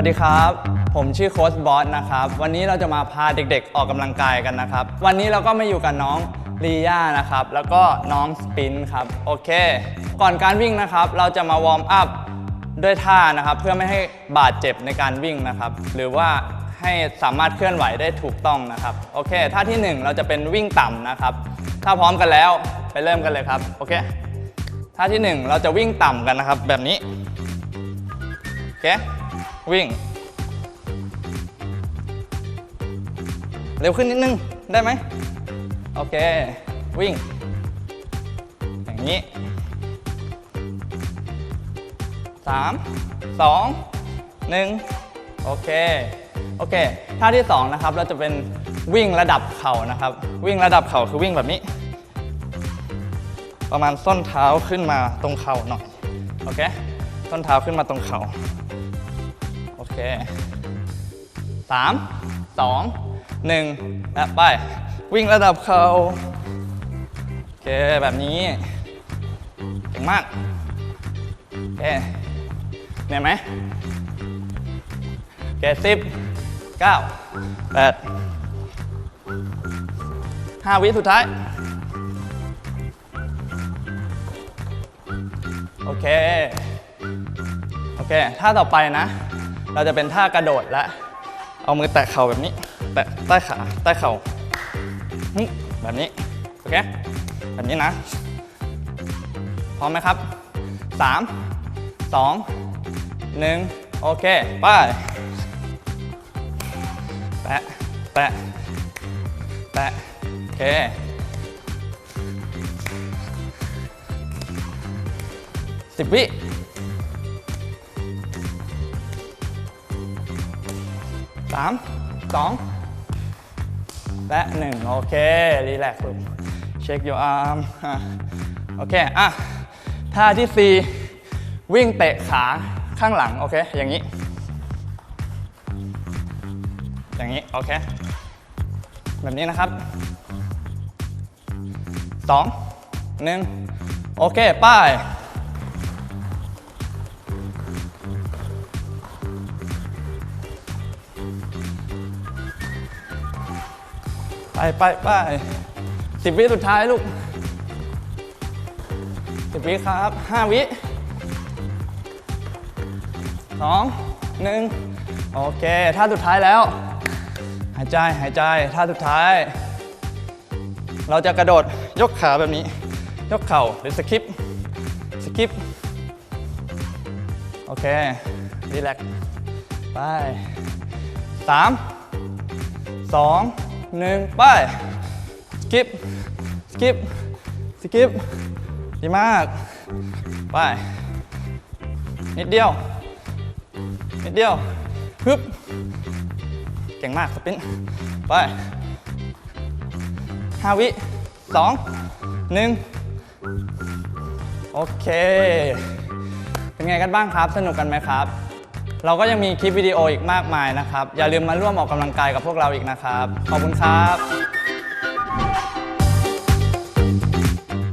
วัสดีครับ ผมชื่อโค้ชบอสนะครับ วันนี้เราจะมาพาเด็กๆ ออกกำลังกายกันนะครับ วันนี้เราก็มาอยู่กับน้องลีย่านะครับ แล้วก็น้องสปินครับ โอเค ก่อนการวิ่งนะครับ เราจะมาวอร์มอัพด้วยท่านะครับ เพื่อไม่ให้บาดเจ็บในการวิ่งนะครับ หรือว่าให้สามารถเคลื่อนไหวได้ถูกต้องนะครับ โอเค ท่าที่หนึ่งเราจะเป็นวิ่งต่ำนะครับ ถ้าพร้อมกันแล้วไปเริ่มกันเลยครับ โอเค ท่าที่หนึ่งเราจะวิ่งต่ำกันนะครับ แบบนี้ โอเค วิ่ง เร็วขึ้นนิดนึง ได้ไหม โอเค วิ่ง อย่างนี้สามสองหนึ่งโอเค โอเค ท่าที่สองนะครับ เราจะเป็นวิ่งระดับเข่านะครับ วิ่งระดับเข่าคือวิ่งแบบนี้ ประมาณส้นเท้าขึ้นมาตรงเข่าหน่อย โอเค ส้นเท้าขึ้นมาตรงเข่า เคสามสองหนึ่งและไป วิ่งระดับเขาโอเค แบบนี้เก่งมากโอเคเหนื่อยไหมโอเคสิบเก้าแปดห้าวิสุดท้าย โอเค โอเค ท่าต่อไปนะ เราจะเป็นท่ากระโดดและ เอามือแตะเข่าแบบนี้ แตะใต้ขาใต้เข่าแบบนี้ โอเค แบบนี้นะ พร้อมไหมครับ 3 2 1 โอเค ไป แตะ แตะ แตะ โอเคสิบวิ สามสองและหนึ่งโอเค รีแลกซ์ลูกเช็ค your arm อะโอเค อะ ท่าที่สี่วิ่งเตะขาข้างหลัง โอเค อย่างนี้ อย่างนี้ โอเค แบบนี้นะครับสองหนึ่งโอเคไป้าย ไปไปไปสิบวิสุดท้ายลูกสิบวิครับห้าวิสองหนึ่งโอเคท่าสุดท้ายแล้ว หายใจหายใจท่าสุดท้าย เราจะกระโดดยกขาแบบนี้ ยกเข่าหรือสคิปสคิปโอเครีแลกซ์ไปสามสอง หนึ่งไปสกิปสกิปสกิปดีมาก ไป นิดเดียว นิดเดียวฮึบเก่งมากสปินไปห้าวิสองหนึ่งโอเค เป็นไงกันบ้างครับ สนุกกันไหมครับ เราก็ยังมีคลิปวิดีโออีกมากมายนะครับ อย่าลืมมาร่วมออกกำลังกายกับพวกเราอีกนะครับ ขอบคุณครับ